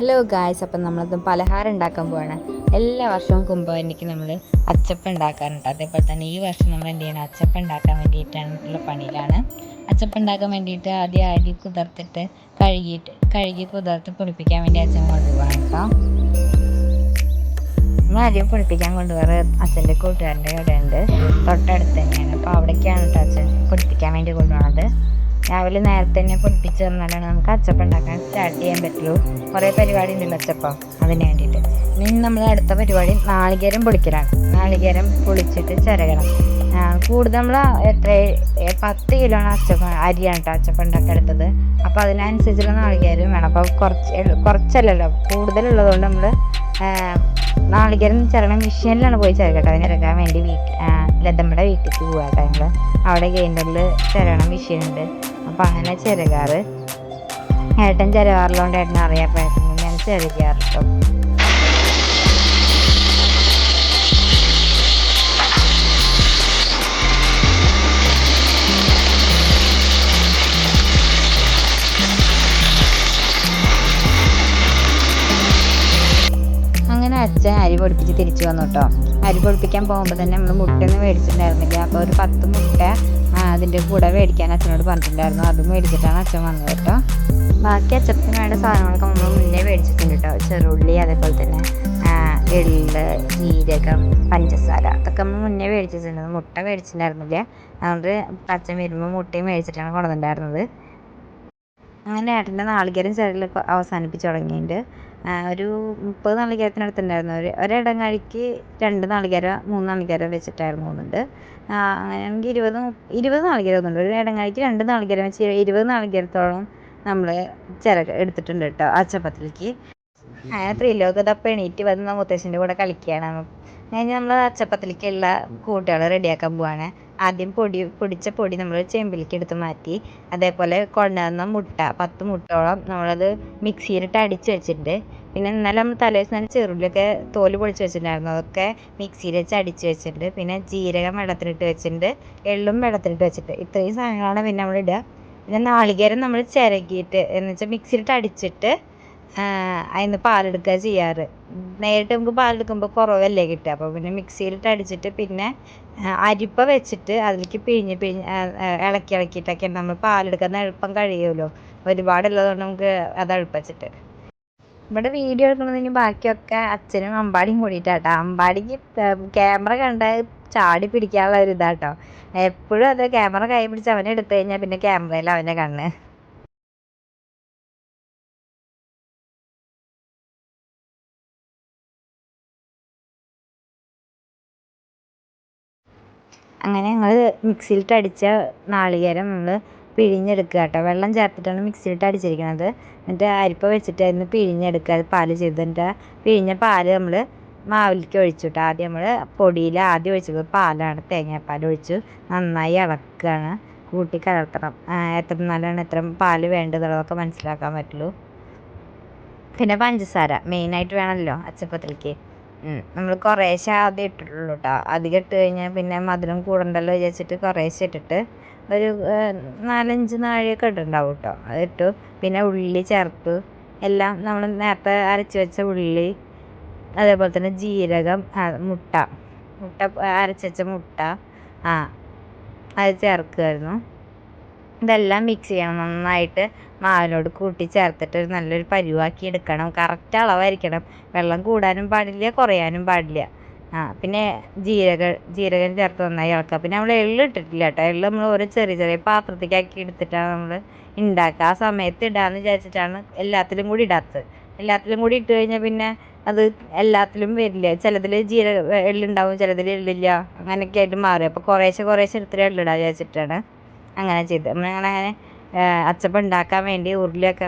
Hello guys അപ്പം നമ്മളത് പലഹാരം ഉണ്ടാക്കാൻ പോവാണ്. എല്ലാ വർഷവും കുംഭവനിക്ക് നമ്മൾ അച്ചപ്പം ഉണ്ടാക്കാറുണ്ട്. അതേപോലെ തന്നെ ഈ വർഷം നമ്മൾ എന്ത് ചെയ്യണം? അച്ചപ്പം ഉണ്ടാക്കാൻ വേണ്ടിയിട്ടുള്ള പണിയിലാണ്. അച്ചപ്പം ഉണ്ടാക്കാൻ വേണ്ടിയിട്ട് ആദ്യം അരി കുതിർത്തിട്ട് കഴുകിയിട്ട് കഴുകി കുതിർത്ത് പൊളിപ്പിക്കാൻ വേണ്ടി അച്ഛൻ കൊണ്ടുപോകാം കേട്ടോ. നമ്മൾ അരി പൊളിപ്പിക്കാൻ കൊണ്ടുപോകാറ് അച്ഛന്റെ കൂട്ടുകാരന്റെ ഇവിടെ ഉണ്ട് തൊട്ടടുത്ത് തന്നെയാണ്. അപ്പോൾ അവിടേക്കാണ് കേട്ടോ അച്ഛൻ പൊളിപ്പിക്കാൻ വേണ്ടി കൊണ്ടുപോകുന്നത് രാവിലെ നേരത്തെ തന്നെ പൊടിപ്പിച്ച് തന്നാലാണ് നമുക്ക് അച്ചപ്പം ഉണ്ടാക്കാൻ സ്റ്റാർട്ട് ചെയ്യാൻ പറ്റുള്ളൂ. കുറേ പരിപാടി ഉണ്ടല്ലോ അച്ചപ്പം. അതിന് വേണ്ടിയിട്ട്. ഇനി നമ്മൾ അടുത്ത പരിപാടി നാളികേരം പൊളിക്കലാണ്. നാളികേരം പൊളിച്ചിട്ട് ചിരകണം. കൂടുതൽ നമ്മൾ എത്ര പത്ത് കിലോ അച്ചപ്പം അരിയാണ് കേട്ടോ അച്ചപ്പം എടുത്തത്. അപ്പോൾ അതിനനുസരിച്ചുള്ള നാളികേരം വേണം. അപ്പോൾ കുറച്ച് കുറച്ചല്ലല്ലോ. കൂടുതലുള്ളതുകൊണ്ട് നമ്മൾ നാളികേരം ചിരകണം മെഷീനിലാണ് പോയി ചിരകട്ടെ. അതിന് ഇറക്കാൻ വേണ്ടി വീട്ടിൽ ലതമ്മയുടെ വീട്ടിലേക്ക് പോകാം കേട്ടോ ഞങ്ങൾ അവിടെ ഗ്രൈൻഡറിൽ ചിരകണം മെഷീനുണ്ട് അപ്പോൾ അങ്ങനെ ചെറുകാറ്. ഏട്ടൻ ചെറുകാറിലോണ്ട് ഏട്ടൻ അറിയാപ്പോൾ ഏട്ടൻ ഞാൻ ചെറുകാറിട്ടോ. അച്ഛൻ അരി പൊടിപ്പിച്ച് തിരിച്ചു വന്നു കേട്ടോ അരി പൊടിപ്പിക്കാൻ പോകുമ്പോൾ തന്നെ നമ്മൾ മുട്ടയൊന്നും മേടിച്ചിട്ടുണ്ടായിരുന്നില്ല. അപ്പോൾ ഒരു പത്ത് മുട്ട അതിന്റെ കൂടെ മേടിക്കാൻ അച്ഛനോട് പറഞ്ഞിട്ടുണ്ടായിരുന്നു. അത് മേടിച്ചിട്ടാണ് അച്ഛൻ വന്നത് കേട്ടോ. ബാക്കി അച്ചപ്പത്തിന് വേണ്ട സാധനങ്ങളൊക്കെ നമ്മൾ മുന്നേ മേടിച്ചിട്ടുണ്ട് കേട്ടോ. ചെറുള്ളി അതേപോലെ തന്നെ എള്ള് ജീരകം പഞ്ചസാര അതൊക്കെ നമ്മൾ മുന്നേ മേടിച്ചിട്ടുണ്ട്. മുട്ട മേടിച്ചിട്ടുണ്ടായിരുന്നില്ല. അതുകൊണ്ട് അച്ഛൻ വരുമ്പോൾ മുട്ടയും മേടിച്ചിട്ടാണ് കൊണ്ടുവന്നിട്ടുണ്ടായിരുന്നത്. അങ്ങനെ ഏട്ടന്റെ നാളികേരം ചെറിയ അവസാനിപ്പിച്ച് തുടങ്ങിയിട്ടുണ്ട്. ഒരു മുപ്പത് നാളികേരത്തിനടുത്തുണ്ടായിരുന്നു. ഒരു ഒരിടങ്ങഴിക്ക് രണ്ട് നാളികേരം മൂന്ന് നാളികേരം വെച്ചിട്ടായിരുന്നു തോന്നുന്നുണ്ട് അങ്ങനെയാണെങ്കിൽ ഇരുപത് ഇരുപത് നാളികേരം തോന്നുന്നു ഒരു ഇടങ്ങഴിക്ക് രണ്ട് നാളികേരം വെച്ച് ഇരുപത് നാളികേരത്തോളം നമ്മൾ ചിരക എടുത്തിട്ടുണ്ട് കേട്ടോ ആ ചപ്പാത്തിലേക്ക്. അങ്ങനെ ത്രിലോകത അപ്പം എണീറ്റ് വന്ന് മുത്തശ്ശന്റെ കൂടെ കളിക്കുകയാണ്. കഴിഞ്ഞ് നമ്മൾ അച്ചപ്പത്തിലേക്കുള്ള കൂട്ടുകൾ റെഡിയാക്കാൻ പോവാണ്. ആദ്യം പൊടി പൊടിച്ച പൊടി നമ്മൾ ചെമ്പിലേക്ക് എടുത്ത് മാറ്റി അതേപോലെ കൊണ്ടുവന്ന മുട്ട പത്ത് മുട്ടയോളം നമ്മളത് മിക്സിയിലിട്ട് അടിച്ച് വെച്ചിട്ടുണ്ട്. പിന്നെ ഇന്നലെ നമ്മൾ തലേദിവസം തന്നെ ചെറുള്ളിയൊക്കെ തോൽ പൊളിച്ച് വെച്ചിട്ടുണ്ടായിരുന്നു. അതൊക്കെ മിക്സിയിൽ വെച്ച് അടിച്ച് വെച്ചിട്ടുണ്ട്. പിന്നെ ജീരകം വെള്ളത്തിലിട്ട് വെച്ചിട്ടുണ്ട്. എള്ളും വെള്ളത്തിലിട്ട് വെച്ചിട്ട് ഇത്രയും സാധനങ്ങളാണ് പിന്നെ നമ്മൾ ഇടുക പിന്നെ നാളികേരം നമ്മൾ ചിരകിയിട്ട് എന്ന് വെച്ചാൽ മിക്സിയിലിട്ട് അടിച്ചിട്ട് അതിന് പാലെടുക്കുക ചെയ്യാറ്. നേരിട്ട് നമുക്ക് പാലെടുക്കുമ്പോൾ കുറവല്ലേ കിട്ടുക. അപ്പോൾ പിന്നെ മിക്സിയിലിട്ട് അടിച്ചിട്ട് പിന്നെ അരിപ്പ വെച്ചിട്ട് അതിലേക്ക് പിഴിഞ്ഞ് പിഴിഞ്ഞ് ഇളക്കി ഇളക്കിയിട്ടൊക്കെ നമ്മൾ പാലെടുക്കുന്ന എളുപ്പം കഴിയുമല്ലോ. ഒരുപാടുള്ളതുകൊണ്ട് നമുക്ക് അത് എളുപ്പിച്ചിട്ട്. ഇവിടെ വീഡിയോ എടുക്കുന്നതിന് ബാക്കിയൊക്കെ അച്ഛനും അമ്പാടിയും കൂടിയിട്ടാട്ടോ. അമ്പാടിക്ക് ക്യാമറ കണ്ട ചാടി പിടിക്കാനുള്ള ഒരു ഇതാട്ടോ. എപ്പോഴും അത് ക്യാമറ കൈ പിടിച്ച് അവനെ എടുത്തു കഴിഞ്ഞാൽ പിന്നെ ക്യാമറയിൽ അവനെ കണ്ണ്. അങ്ങനെ ഞങ്ങൾ മിക്സിയിലിട്ട് അടിച്ച നാളികേരം നമ്മൾ പിഴിഞ്ഞെടുക്കുക കേട്ടോ. വെള്ളം ചേർത്തിട്ടാണ് മിക്സിയിലിട്ട് അടിച്ചിരിക്കുന്നത് എന്നിട്ട് അരിപ്പ വെച്ചിട്ട് അതിന് പിഴിഞ്ഞെടുക്കുക. അത് പാൽ ചെയ്ത് എന്നിട്ട് പിഴിഞ്ഞ പാൽ നമ്മൾ മാവിലേക്ക് ഒഴിച്ചു കേട്ടോ. ആദ്യം നമ്മൾ പൊടിയിൽ ആദ്യം ഒഴിച്ചത് പാലാണ്. തേങ്ങാപ്പാൽ ഒഴിച്ചു. നന്നായി ഇളക്കുകയാണ്. കൂട്ടി കലർത്തണം. എത്ര നല്ലോണം എത്ര പാൽ വേണ്ടതുള്ളതൊക്കെ മനസ്സിലാക്കാൻ പറ്റുള്ളൂ. പിന്നെ പഞ്ചസാര മെയിനായിട്ട് വേണമല്ലോ അച്ചപ്പത്തിലേക്ക്. നമ്മൾ കുറേശ്ശെ ആദ്യം ഇട്ടിട്ടുള്ളൂ കേട്ടോ അധികം ഇട്ട് കഴിഞ്ഞാൽ പിന്നെ മധുരം കൂടണ്ടല്ലോ വിചാരിച്ചിട്ട് കുറേശ്ശെ ഇട്ടിട്ട് ഒരു നാലഞ്ച് നാഴിയൊക്കെ ഇട്ടിട്ടുണ്ടാവും കേട്ടോ അതിട്ടു പിന്നെ ഉള്ളി ചേർത്തു എല്ലാം നമ്മൾ നേരത്തെ അരച്ച് വെച്ച ഉള്ളി അതേപോലെ തന്നെ ജീരകം മുട്ട. മുട്ട അരച്ച് വെച്ച മുട്ട. ആ അത് ചേർക്കുമായിരുന്നു ഇതെല്ലാം മിക്സ് ചെയ്യണം. നന്നായിട്ട് മാവിനോട് കൂട്ടി ചേർത്തിട്ട് ഒരു നല്ലൊരു പരുവാക്കി എടുക്കണം. കറക്റ്റ് അളവായിരിക്കണം. വെള്ളം കൂടാനും പാടില്ല കുറയാനും പാടില്ല. ആ പിന്നെ ജീരകം ജീരകം ചേർത്ത് നന്നായി ഇളക്കുക. പിന്നെ നമ്മൾ എള്ള് ഇട്ടിട്ടില്ല കേട്ടോ. എള്ള് നമ്മൾ ഓരോ ചെറിയ ചെറിയ പാത്രത്തേക്കാക്കി എടുത്തിട്ടാണ് നമ്മൾ ഉണ്ടാക്കുക ആ സമയത്ത് ഇടാമെന്ന് വിചാരിച്ചിട്ടാണ് എല്ലാത്തിലും കൂടി ഇടാത്തത്. എല്ലാത്തിലും കൂടി ഇട്ട് കഴിഞ്ഞാൽ പിന്നെ അത് എല്ലാത്തിലും വരില്ല. ചിലതിൽ ജീരക എള്ളുണ്ടാവും ചിലതിൽ എള്ളില്ല. അങ്ങനെയൊക്കെ ആയിട്ട് മാറും. അപ്പോൾ കുറേശ്ശെ കുറേശ്ശെ എടുത്തിട്ട് എള്ളിടാൻ വിചാരിച്ചിട്ടാണ് അങ്ങനെ ചെയ്ത്. നമ്മളങ്ങനെ അച്ചപ്പം ഉണ്ടാക്കാൻ വേണ്ടി ഉരുളിയൊക്കെ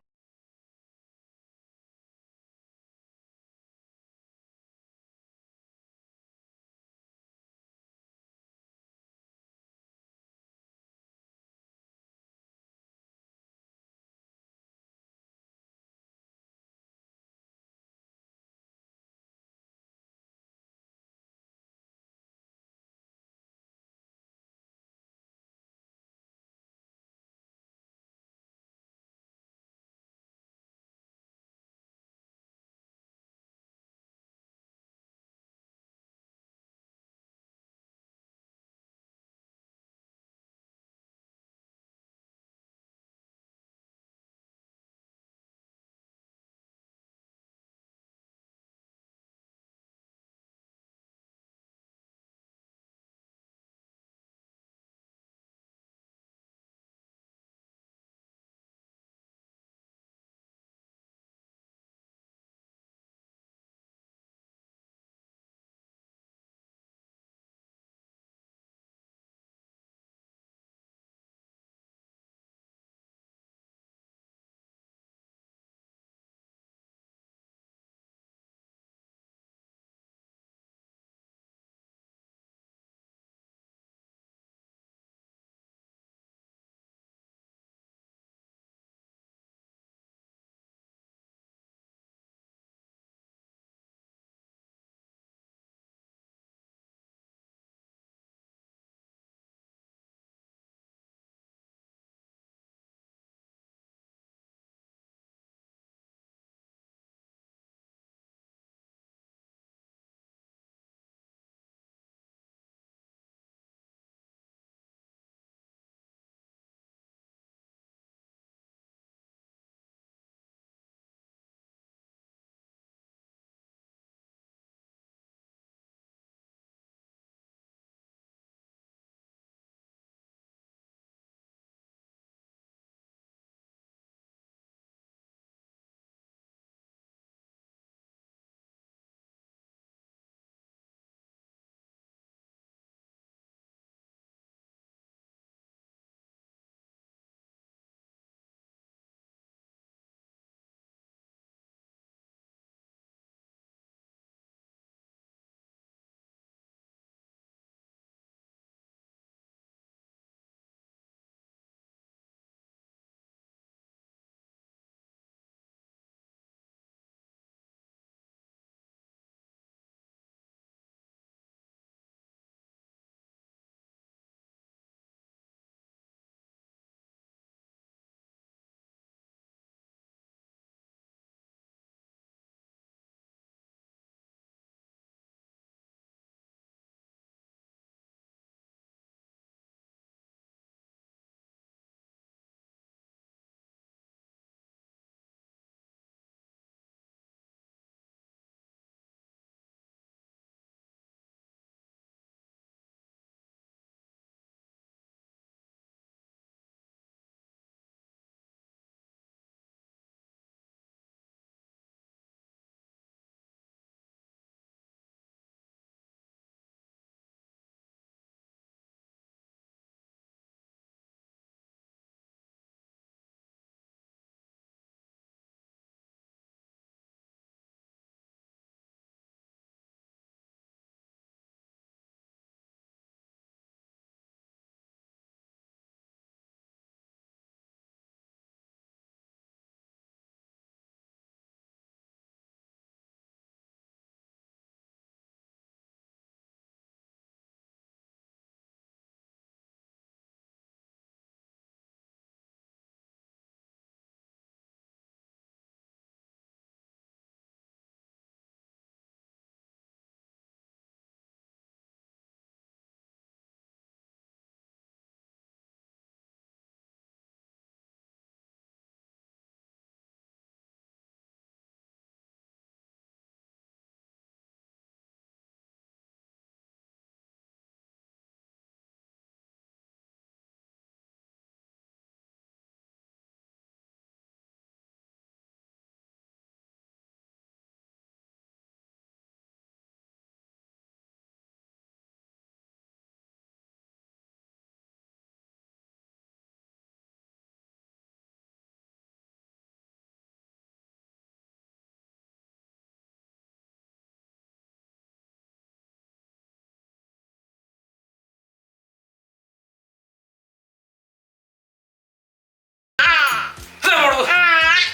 ¡Vámonos!